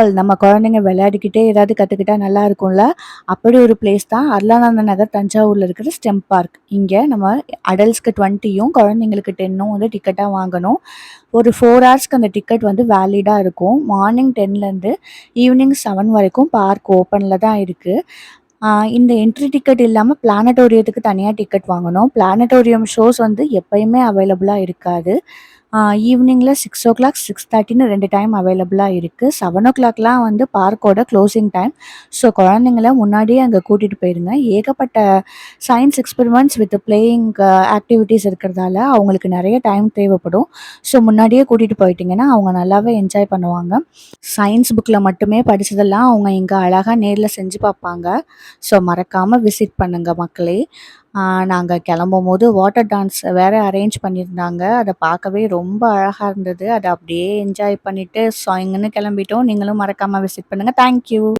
All நம்ம குழந்தைங்க விளையாடிக்கிட்டே ஏதாவது கற்றுக்கிட்டா நல்லா இருக்கும்ல? அப்படி ஒரு பிளேஸ் தான் அருளானந்த நகர் தஞ்சாவூரில் இருக்கிற ஸ்டெம் பார்க் இங்கே நம்ம அடல்ட்ஸ்க்கு டுவெண்ட்டியும் குழந்தைங்களுக்கு டென்னும் வந்து டிக்கெட்டாக வாங்கணும். ஒரு ஃபோர் ஹவர்ஸ்க்கு அந்த டிக்கெட் வந்து வேலிடாக இருக்கும். மார்னிங் டென்லேருந்து ஈவினிங் செவன் வரைக்கும் பார்க் ஓப்பனில் தான் இருக்குது இந்த என்ட்ரி டிக்கெட் இல்லாமல் பிளானட்டோரியத்துக்கு தனியாக டிக்கெட் வாங்கணும். பிளானட்டோரியம் ஷோஸ் வந்து எப்பயுமே அவைலபிளாக இருக்காது. ஈவினிங்கில் சிக்ஸ் ஓ கிளாக் சிக்ஸ் தேர்ட்டின்னு ரெண்டு டைம் அவைலபிளாக இருக்குது செவன் ஓ கிளாக்லாம் வந்து பார்க்கோட க்ளோசிங் டைம் ஸோ குழந்தைங்கள முன்னாடியே அங்கே கூட்டிகிட்டு போயிருங்க. ஏகப்பட்ட science experiments with playing activities இருக்கிறதால அவங்களுக்கு நிறைய டைம் தேவைப்படும். ஸோ முன்னாடியே கூட்டிகிட்டு போயிட்டிங்கன்னா அவங்க நல்லாவே என்ஜாய் பண்ணுவாங்க. சயின்ஸ் புக்கில் மட்டுமே படித்ததெல்லாம் அவங்க இங்கே அழகாக நேரில் செஞ்சு பார்ப்பாங்க. ஸோ மறக்காமல் விசிட் பண்ணுங்கள் மக்களே. நாங்கள் கிளம்பும்போது வாட்டர் டான்ஸ் வேறு அரேஞ்ச் பண்ணியிருந்தாங்க. அதை பார்க்கவே ரொம்ப அழகாக இருந்தது. அதை அப்படியே என்ஜாய் பண்ணிவிட்டு சாய்ங்கன்னு கிளம்பிட்டோம். நீங்களும் மறக்காமல் விசிட் பண்ணுங்கள் தேங்க்யூ